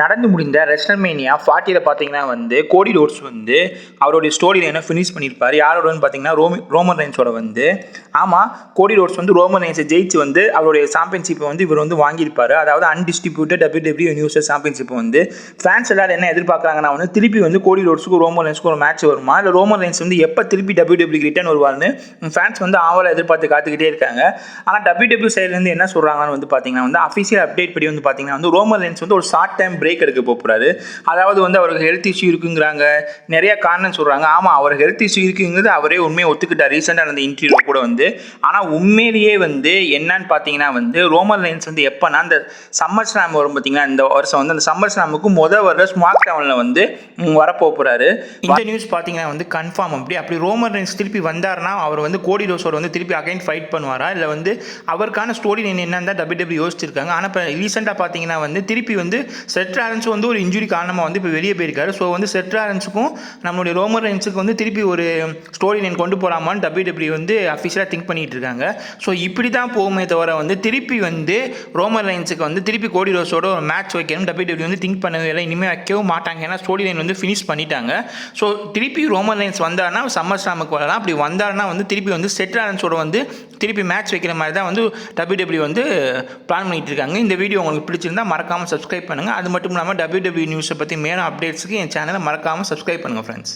நடந்து முடிந்த ரெஸ்டர்மேனியா ஃபார்ட்டியில் பார்த்தீங்கன்னா வந்து கோடி ரோட்ஸ் வந்து அவருடைய ஸ்டோரியில் என்ன ஃபினிஷ் பண்ணியிருப்பார் யாரோடன்னு பார்த்தீங்கன்னா ரோமி ரோமன் ரைன்ஸோட வந்து. ஆமாம் கோடி ரோட்ஸ் வந்து ரோமன் ரைன்ஸை ஜெயிச்சு வந்து அவருடைய சாம்பியன்ஷிப்பை வந்து இவர் வந்து வாங்கியிருப்பார். அதாவது undisputed W W W universal championship வந்து. ஃபேன்ஸ் எல்லாரும் என்ன எதிர்பார்க்குறாங்கன்னா வந்து திருப்பி வந்து கோடி ரோட்ஸுக்கும் ரோமன் ரைன்ஸுக்கும் ஒரு மேட்ச் வருமா? இல்லை ரோமன் ரைன்ஸ் வந்து எப்போ திருப்பி டபிள்யூடபிள்யூ ரிட்டர்ன் வருவார்னு ஃபேன்ஸ் வந்து ஆவலை எதிர்பார்த்து காத்துக்கிட்டே இருக்காங்க. ஆனால் டபிள்யூடபிள்யூ சைட்லேருந்து என்ன சொல்கிறாங்கன்னு வந்து பார்த்தீங்கன்னா வந்து அஃபிஷியல் அப்டேட் படி வந்து பார்த்தீங்கன்னா வந்து ரோமன் ரைன்ஸ் வந்து ஒரு ஷார்ட் டைம் பிரேக் எடுக்க போகிறாரு அதாவது வந்து அவருக்கு ஹெல்த் இஷ்யூ இருக்குங்கிறாங்க. நிறைய காரணம் சொல்கிறாங்க ஆமாம் அவர் ஹெல்த் இஷ்யூ இருக்குங்கிறது அவரே உண்மையை ஒத்துக்கிட்டார். ரீசெண்டாக நடந்த இன்டர்வியூ கூட வந்து. ஆனால் உண்மையிலேயே வந்து என்னன்னு பார்த்தீங்கன்னா வந்து ரோமன் ரைன்ஸ் வந்து எப்போனா அந்த சம்மர் ஸ்லாம் வரும் பார்த்தீங்கன்னா இந்த வருஷம் வந்து அந்த சம்மர் ஸ்லாமுக்கு முதல் வர ஸ்மாக் டவுனில் வந்து வரப்போகிறாரு இந்த நியூஸ் பார்த்தீங்கன்னா வந்து கன்ஃபார்ம் அப்படி. அப்படி ரோமன் லைன்ஸ் திருப்பி வந்தாருன்னா அவர் வந்து கோடி ரோஸோட வந்து திருப்பி அகைன் ஃபைட் பண்ணுவாரா? இல்லை வந்து அவருக்கான ஸ்டோரி என்னன்னு தான் டபிள்யூ டபிள்யூ யோசிச்சிருக்காங்க. ஆனால் இப்போ ரீசெண்டாக பார்த்தீங்கன்னா வந்து திருப்பி வந்து செட் ஆரன்ஸும் வந்து ஒரு இன்ஜுரி காரணமாக வந்து இப்போ வெளியே போயிருக்காரு. ஸோ வந்து செட் ஆரன்ஸுக்கும் நம்மளுடைய ரோமர் ரைன்ஸுக்கு வந்து திருப்பி ஒரு ஸ்டோரி லைன் கொண்டு போகலாமான்னு டபிள்யூ டபிள்யூ வந்து அஃபிஷியலாக திங்க் பண்ணிட்டு இருக்காங்க. ஸோ இப்படி தான் போகுமே தவிர வந்து திருப்பி வந்து ரோமன் ரைன்ஸுக்கு வந்து திருப்பி கோடி ரோஸோட ஒரு மேட்ச் வைக்கணும் டபிள்யூ டபிள்யூ வந்து திங்க் பண்ணவே இல்லை. இனிமேல் வைக்கவும் மாட்டாங்க. ஏன்னா ஸ்டோரி லைன் வந்து ஃபினிஷ் பண்ணிட்டாங்க. ஸோ திருப்பி ரோமன் லைன்ஸ் வந்தாருன்னா சம்மர் ஸ்லாமுக்கு வரலாம். அப்படி வந்தாருன்னா வந்து திருப்பி வந்து செட் ஆரன்ஸோட வந்து திருப்பி மேட்ச் வைக்கிற மாதிரி தான் வந்து டபிள்யூ டபிள்யூ வந்து பிளான் பண்ணிட்டு இருக்காங்க. இந்த வீடியோ உங்களுக்கு பிடிச்சிருந்தா மறக்காமல் சப்ஸ்கிரைப் பண்ணுங்கள் அது மட்டும் இல்லாமல் டபிள்யூ டபிள்யூ நியூஸை பற்றி மேலும் அப்டேட்ஸுக்கு என் சேனலை மறக்காமல் சப்ஸ்கிரைப் பண்ணுங்கள் ஃப்ரெண்ட்ஸ்